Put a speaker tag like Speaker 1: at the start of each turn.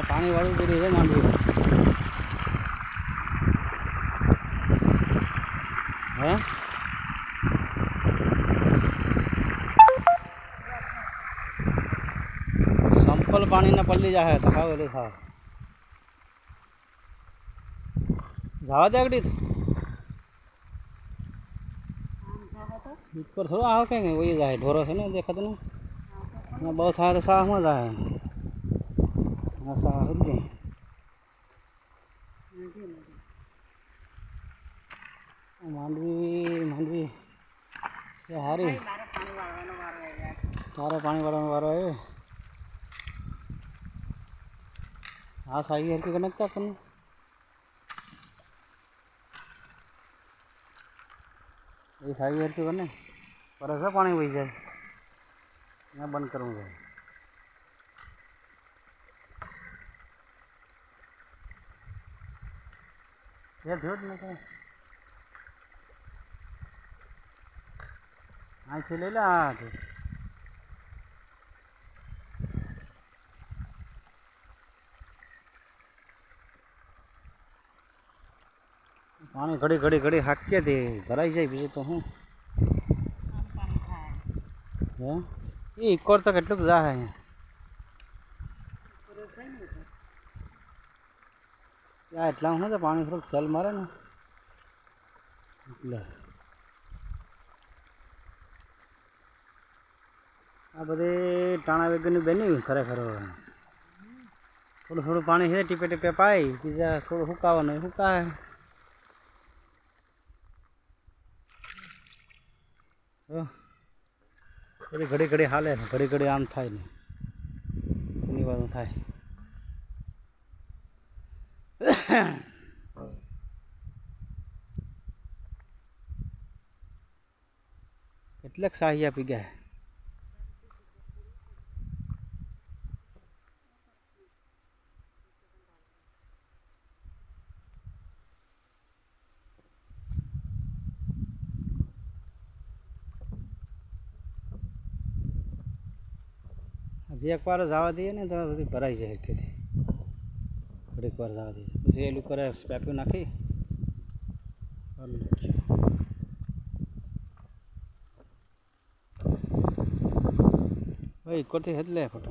Speaker 1: પાણી વાળું કરી છે માંડવી. હે? સંપલ પાણીને પલ્લી જાય તો ખાવ એટલે ખાવ જવા દે આગળ. ઉપર થોડો આવો કઈ નહીં? જાય ઢોરો છે ને દેખાતો ને બહુ થાય તો સાહમાં જાય. સાહ જ નહીં માંડવી માંડવી હારી તારે પાણી વાળવાનો વારો આવ્યો હા સાહી હરકી કનેક્ટ આપણને એ સાહી હરકી બને પર છે પાણી વહી જાય મેં બંધ કરવું છે એ થયો જ કંઈ અહીંથી લઈ લે હા પાણી ઘડી ઘડી ઘડી હાકીએ તે ભરાઈ જાય બીજું તો શું? હે? એ ઇકોર તો કેટલુંક જાય અહીંયા. ત્યાં એટલા છે પાણી થોડુંક સેલ મારે ને. એટલે આ બધી ટાણા વેગનની બની ખરેખર થોડું થોડું પાણી છે ટીપે ટીપે પાય બીજા થોડું સુકાવાનું સુકાય. ઘડી ઘડી હાલે ને ઘડી ઘડી આમ થાય ને. એની વાત થાય. કેટલાક સાહિયા પી ગયા. હજી એકવાર જવા દઈએ ને તો બધી ભરાઈ જાય હરખેથી ઘડીક વાર જવા દઈએ પછી એલું કરે સ્પેપ્યું નાખી. ભાઈ હેત લે ફોટો